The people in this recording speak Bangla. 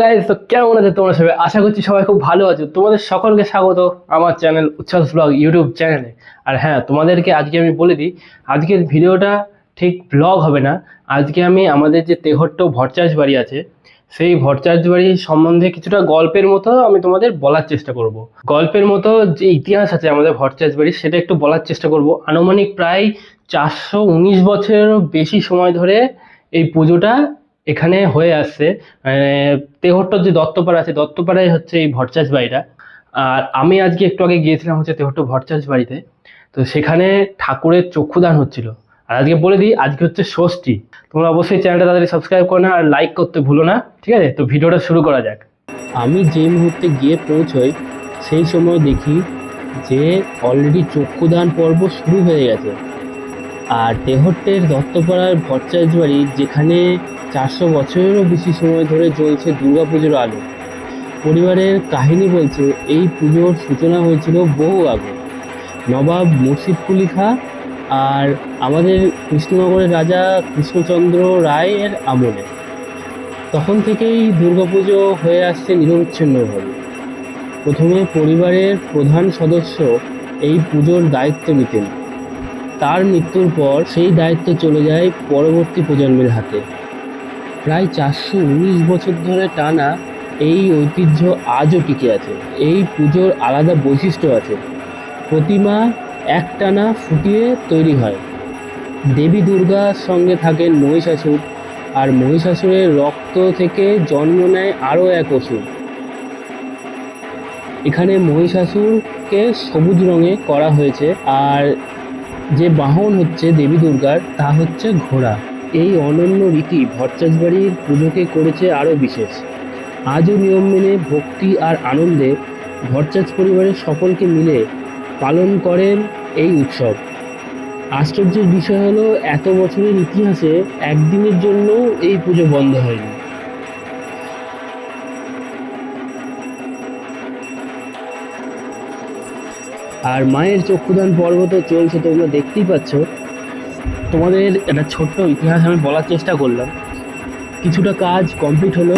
গাইজ তো কেমন আছে তোমরা সবাই? আশা করছি সবাই খুব ভালো আছো। তোমাদের সকলকে স্বাগত আমার চ্যানেল উচ্ছ্বাস ব্লগ ইউটিউব চ্যানেলে। আর হ্যাঁ তোমাদেরকে আজকে আমি বলে দিই, আজকের ভিডিওটা ঠিক ব্লগ হবে না। আজকে আমি আমাদের যে তেহট্ট ভট্টাচ বাড়ি আছে, সেই ভট্টাচ বাড়ি সম্বন্ধে কিছুটা গল্পের মতো আমি তোমাদের বলার চেষ্টা করব। গল্পের মতো যে ইতিহাস আছে আমাদের ভট্টাচ বাড়ি সেটা একটু বলার চেষ্টা করব। আনুমানিক প্রায় চারশো উনিশ বছরেরও বেশি সময় ধরে এই পুজোটা এখানে হয়ে আসছে মানে তেহট্টর যে দত্তপাড়া আছে, দত্তপাড়ায় হচ্ছে এই ভট্টাচ বাড়িটা। আর আমি আজকে একটু আগে গিয়েছিলাম হচ্ছে তেহট্ট ভট্টাচ বাড়িতে, তো সেখানে ঠাকুরের চক্ষুদান হচ্ছিল। আর আজকে বলে দিই, আজকে হচ্ছে ষষ্ঠী। তোমরা অবশ্যই চ্যানেলটা তাড়াতাড়ি সাবস্ক্রাইব করো না আর লাইক করতে ভুলো না, ঠিক আছে? তো ভিডিওটা শুরু করা যাক। আমি যে মুহূর্তে গিয়ে পৌঁছই, সেই সময় দেখি যে অলরেডি চক্ষুদান পর্ব শুরু হয়ে গেছে। আর তেহট্টের দত্তপাড়ার ভট্টাচ বাড়ি যেখানে চারশো বছরেরও বেশি সময় ধরে চলছে দুর্গাপুজোর আলো। পরিবারের কাহিনী বলছে, এই পুজোর সূচনা হয়েছিল বহু আগে। নবাব মুর্শিদ কুলি খাঁ আর আমাদের কৃষ্ণনগরের রাজা কৃষ্ণচন্দ্র রায়ের আমলে। তখন থেকেই দুর্গাপুজো হয়ে আসছে নিরবিচ্ছিন্নভাবে প্রথমে পরিবারের প্রধান সদস্য এই পুজোর দায়িত্ব নিতেন। তার মৃত্যুর পর সেই দায়িত্ব চলে যায় পরবর্তী প্রজন্মের হাতে। প্রায় চারশো উনিশ বছর ধরে টানা এই ঐতিহ্য আজও টিকে আছে। এই পুজোর আলাদা বৈশিষ্ট্য আছে। প্রতিমা একটানা ফুটিয়ে তৈরি হয়। দেবী দুর্গার সঙ্গে থাকেন মহিষাসুর আর মহিষাসুরের রক্ত থেকে জন্ম নেয় আরও এক অসুর। এখানে মহিষাসুরকে সবুজ রঙে করা হয়েছে আর যে বাহন হচ্ছে দেবী দুর্গার, তা হচ্ছে ঘোড়া। এই অনন্য রীতি ভট্টাচ বাড়ির পুজোকে করেছে আরও বিশেষ। আজও নিয়ম মেনে ভক্তি আর আনন্দে ভট্টাচ পরিবারের সকলকে মিলে পালন করেন এই উৎসব। আশ্চর্যের বিষয় হলো, এত বছরের ইতিহাসে একদিনের জন্য এই পুজো বন্ধ হয়নি। আর মায়ের চক্ষুদান পর্ব তো চলছে, তোমরা দেখতেই পাচ্ছ। তোমাদের একটা ছোট্ট ইতিহাস আমি বলার চেষ্টা করলাম। কিছুটা কাজ কমপ্লিট হলো।